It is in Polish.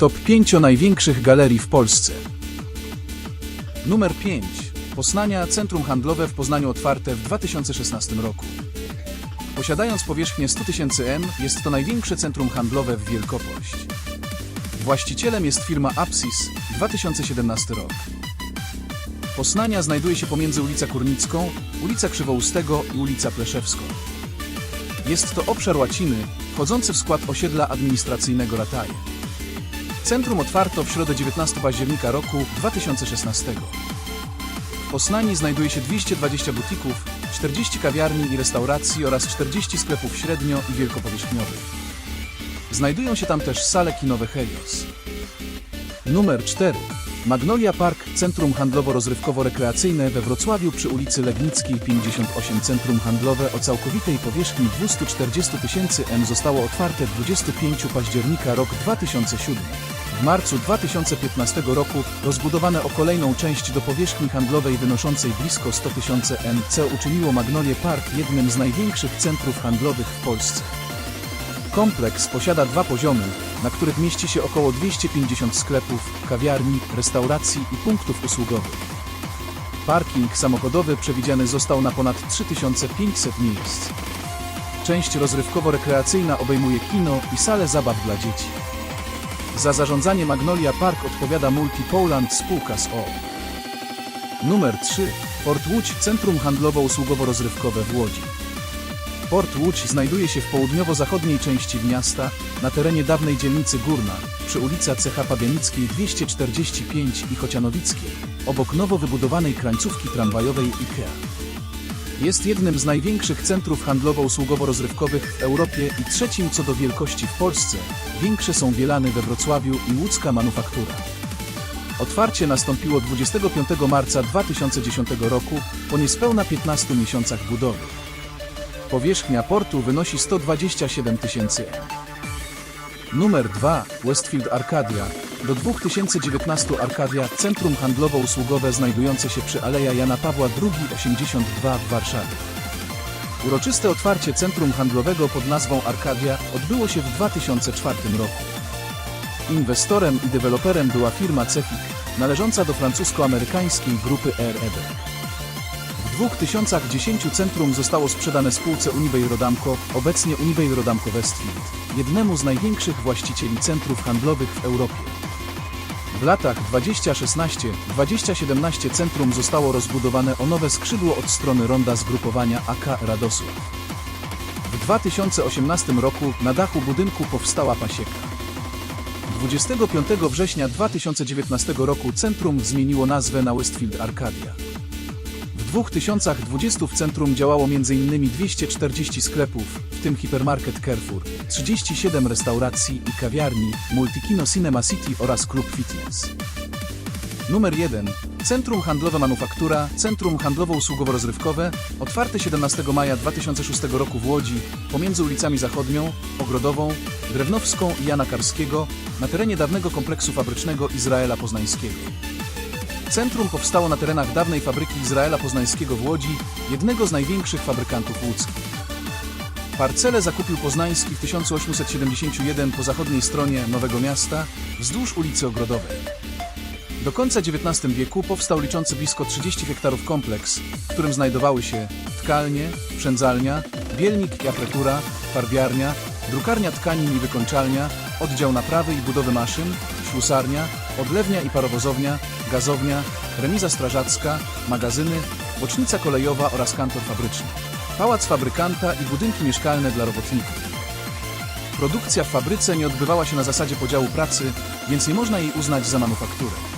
Top 5 największych galerii w Polsce. Numer 5. Poznania Centrum Handlowe w Poznaniu otwarte w 2016 roku. Posiadając powierzchnię 100 tysięcy m, jest to największe centrum handlowe w Wielkopolść. Właścicielem jest firma Apsis 2017 rok. Poznania znajduje się pomiędzy ulicą Kurnicką, ulica Krzywoustego i ulica Pleszewską. Jest to obszar łaciny, wchodzący w skład osiedla administracyjnego Rataje. Centrum otwarto w środę 19 października roku 2016. W Poznaniu znajduje się 220 butików, 40 kawiarni i restauracji oraz 40 sklepów średnio i wielkopowierzchniowych. Znajdują się tam też sale kinowe Helios. Numer 4. Magnolia Park, centrum handlowo-rozrywkowo-rekreacyjne we Wrocławiu przy ulicy Legnickiej 58. Centrum handlowe o całkowitej powierzchni 240 tysięcy m zostało otwarte 25 października rok 2007. W marcu 2015 roku rozbudowane o kolejną część do powierzchni handlowej wynoszącej blisko 100 tysięcy m, co uczyniło Magnolię Park jednym z największych centrów handlowych w Polsce. Kompleks posiada dwa poziomy, na których mieści się około 250 sklepów, kawiarni, restauracji i punktów usługowych. Parking samochodowy przewidziany został na ponad 3500 miejsc. Część rozrywkowo-rekreacyjna obejmuje kino i salę zabaw dla dzieci. Za zarządzanie Magnolia Park odpowiada Multipoland spółka z o. Numer 3. Port Łódź Centrum Handlowo-Usługowo-Rozrywkowe w Łodzi. Port Łódź znajduje się w południowo-zachodniej części miasta, na terenie dawnej dzielnicy Górna, przy ulicy CH Pabianickiej 245 i Chocianowickiej, obok nowo wybudowanej krańcówki tramwajowej IKEA. Jest jednym z największych centrów handlowo-usługowo-rozrywkowych w Europie i trzecim co do wielkości w Polsce. Większe są Bielany we Wrocławiu i łódzka manufaktura. Otwarcie nastąpiło 25 marca 2010 roku po niespełna 15 miesiącach budowy. Powierzchnia portu wynosi 127 tysięcy. Numer 2. Westfield Arcadia. Do 2019 Arcadia, centrum handlowo-usługowe znajdujące się przy Aleja Jana Pawła II 82 w Warszawie. Uroczyste otwarcie centrum handlowego pod nazwą Arcadia odbyło się w 2004 roku. Inwestorem i deweloperem była firma Cefik, należąca do francusko-amerykańskiej grupy RED. W 2010 centrum zostało sprzedane spółce Unibail Rodamco, obecnie Unibail Rodamco Westfield, jednemu z największych właścicieli centrów handlowych w Europie. W latach 2016-2017 centrum zostało rozbudowane o nowe skrzydło od strony ronda zgrupowania AK Radosław. W 2018 roku na dachu budynku powstała pasieka. 25 września 2019 roku centrum zmieniło nazwę na Westfield Arcadia. W 2020 w centrum działało m.in. 240 sklepów, w tym hipermarket Carrefour, 37 restauracji i kawiarni, Multikino Cinema City oraz klub fitness. Numer 1. Centrum Handlowe Manufaktura, Centrum Handlowo-Usługowo-Rozrywkowe, otwarte 17 maja 2006 roku w Łodzi, pomiędzy ulicami Zachodnią, Ogrodową, Drewnowską i Jana Karskiego, na terenie dawnego kompleksu fabrycznego Izraela Poznańskiego. Centrum powstało na terenach dawnej fabryki Izraela Poznańskiego w Łodzi, jednego z największych fabrykantów łódzkich. Parcelę zakupił Poznański w 1871 po zachodniej stronie Nowego Miasta, wzdłuż ulicy Ogrodowej. Do końca XIX wieku powstał liczący blisko 30 hektarów kompleks, w którym znajdowały się tkalnie, przędzalnia, bielnik i apretura, farbiarnia, drukarnia tkanin i wykończalnia, oddział naprawy i budowy maszyn, ślusarnia, odlewnia i parowozownia, gazownia, remiza strażacka, magazyny, bocznica kolejowa oraz kantor fabryczny, pałac fabrykanta i budynki mieszkalne dla robotników. Produkcja w fabryce nie odbywała się na zasadzie podziału pracy, więc nie można jej uznać za manufakturę.